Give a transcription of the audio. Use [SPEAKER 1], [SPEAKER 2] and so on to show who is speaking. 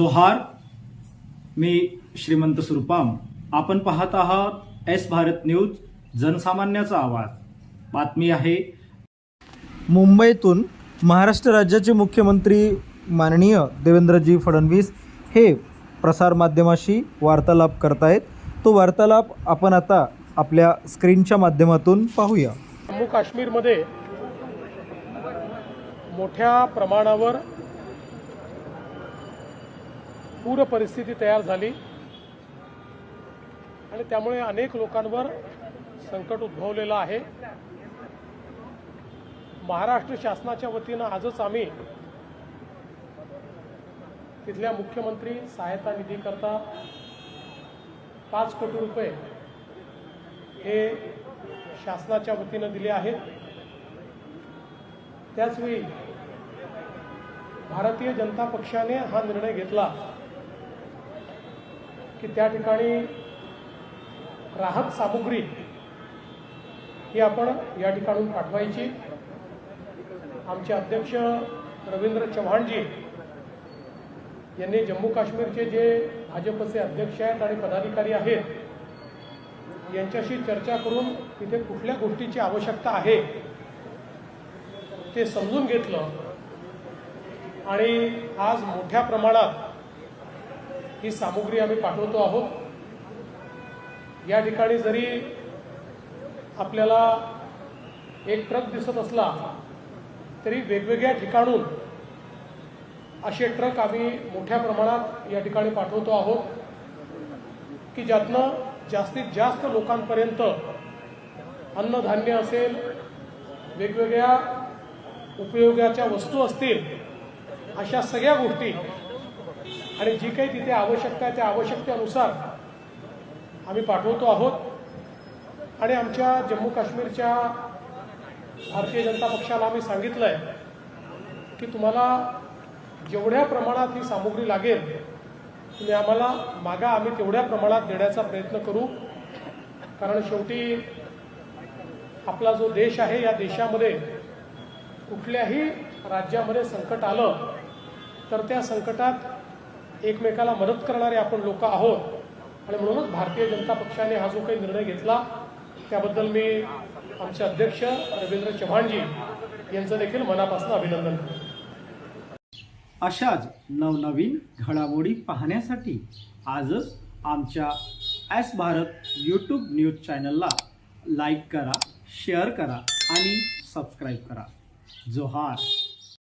[SPEAKER 1] जोहार मी श्रीमंत सुरपाम. आपण पाहत आहात एस भारत न्यूज जनसामान्याचा आवाज. बातमी आहे.
[SPEAKER 2] मुंबईतून महाराष्ट्र राज्याचे मुख्यमंत्री माननीय देवेंद्रजी फडणवीस हे प्रसारमाध्यमाशी वार्तालाप करतायत. तो वार्तालाप आपण आता आपल्या स्क्रीनच्या माध्यमातून पाहूया.
[SPEAKER 3] जम्मू काश्मीरमध्ये मोठ्या प्रमाणावर पूर परिस्थिती तयार झाली. आणि त्यामुळे अनेक लोकांवर संकट उद्भवलेलं आहे. महाराष्ट्र शासनाच्या वतीनं आजच आम्ही तिथल्या मुख्यमंत्री सहायता निधीकरता पाच कोटी रुपये हे शासनाच्या वतीनं दिले आहेत. त्याचवेळी भारतीय जनता पक्षाने हा निर्णय घेतला. की त्या ठिकाणी राहत सामुग्री ही आपण या ठिकाणून पाठवायची. आमचे अध्यक्ष रवींद्र चव्हाणजी यांनी जम्मू काश्मीरचे जे भाजपचे अध्यक्ष आहेत आणि पदाधिकारी आहेत यांच्याशी चर्चा करून तिथे कुठल्या गोष्टीची आवश्यकता आहे ते समजून घेतलं. आणि आज मोठ्या प्रमाणात ही सामुग्री आम्ही पाठवतो आहोत. या ठिकाणी जरी आपल्याला एक ट्रक दिसत असला तरी वेगवेगळ्या ठिकाणून असे ट्रक आम्ही मोठ्या प्रमाणात या ठिकाणी पाठवतो आहोत की ज्यातनं जास्तीत जास्त लोकांपर्यंत अन्नधान्य असेल वेगवेगळ्या उपयोगाच्या वस्तू असतील अशा सगळ्या गोष्टी आणि जी काही तिथे आवश्यकता आहे त्या आवश्यकतेनुसार आम्ही पाठवतो आहोत. आणि आमच्या जम्मू काश्मीरच्या भारतीय जनता पक्षाला आम्ही सांगितलं आहे की तुम्हाला जेवढ्या प्रमाणात ही सामुग्री लागेल तुम्ही आम्हाला मागा आम्ही तेवढ्या प्रमाणात देण्याचा प्रयत्न करू. कारण शेवटी आपला जो देश आहे या देशामध्ये कुठल्याही राज्यामध्ये संकट आलं तर त्या संकटात एकमेकाला मदत करणारे आपण लोक आहोत. आणि म्हणूनच भारतीय जनता पक्षाने हा जो काही निर्णय घेतला त्याबद्दल मी आमचे अध्यक्ष रवींद्र चव्हाणजी यांचं देखील मनापासून अभिनंदन करतो.
[SPEAKER 1] अशाच नवनवीन घडामोडी पाहण्यासाठी आजच आमच्या एस भारत यूट्यूब न्यूज चॅनलला लाईक करा शेअर करा आणि सबस्क्राईब करा. जोहार.